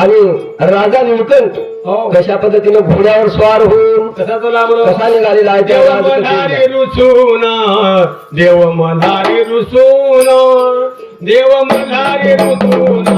आणि राजा निळकंठ हो. कशा पद्धतीनं घोड्यावर स्वार होऊन कसा तो लांब कसा निघालेला आहे देव. मल्हारी रुसून देव मल्हारी रुसून देव मल्हारी रुसून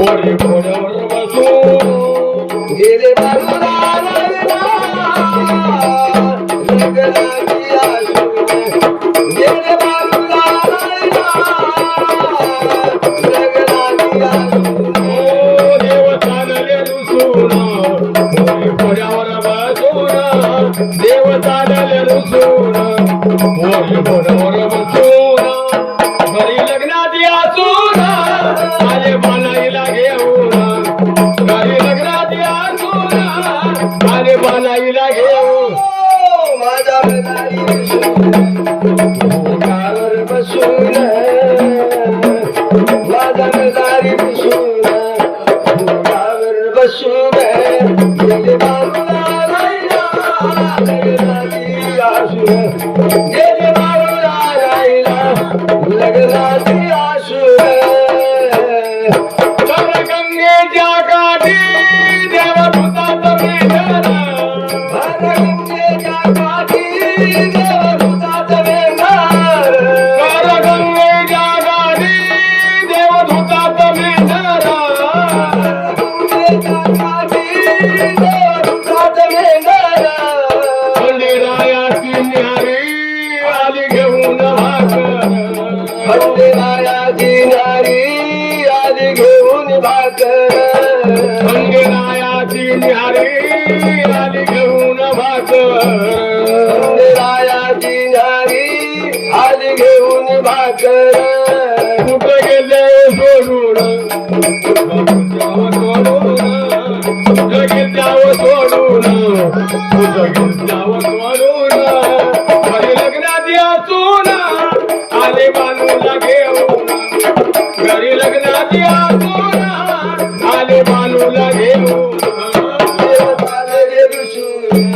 ओढे घोड्यावर बसून. गेले बाजूला ओढे बसून देव चालले रुसून बसून घरी लग्नात यासून आले घेऊन घरी लग्नात यासून आले घेऊन माझ्या बसून. माझ्या बसून. बसून. thank you घेऊन भाकर खंडेरायाची न्यारी आली घेऊन भात. खंडेरायाची नारी आली घेऊन भाकर कुठं गेले सोडून?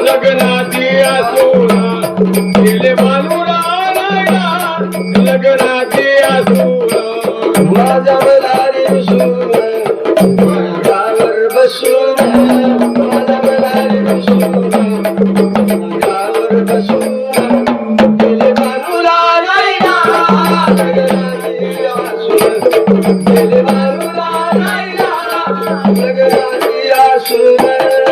लग्नाची असून गेले बालूला लग्नाची माझा बसून बसून माझा बसून बसून गेले लग्नाची गेले लग्नाची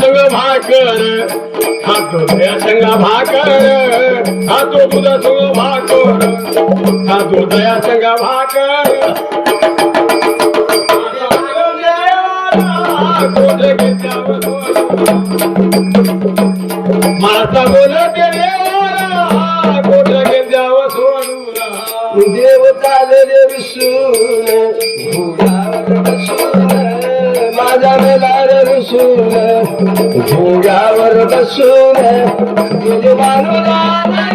संग भाकर खातो दया संग भाकर खातो दुधा संग भाकर खातो दया संग भाकर. माता बोलते देवाला कोटला द्यावं सोडून देव चालले विसून घोड्यावर बसून माझा मेलार विसून घोड्यावर बसून गेले बाजूला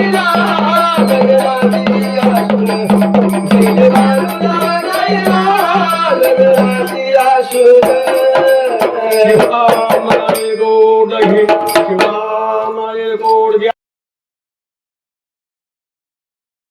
बाजूला राहिला, लग्नाची आसून.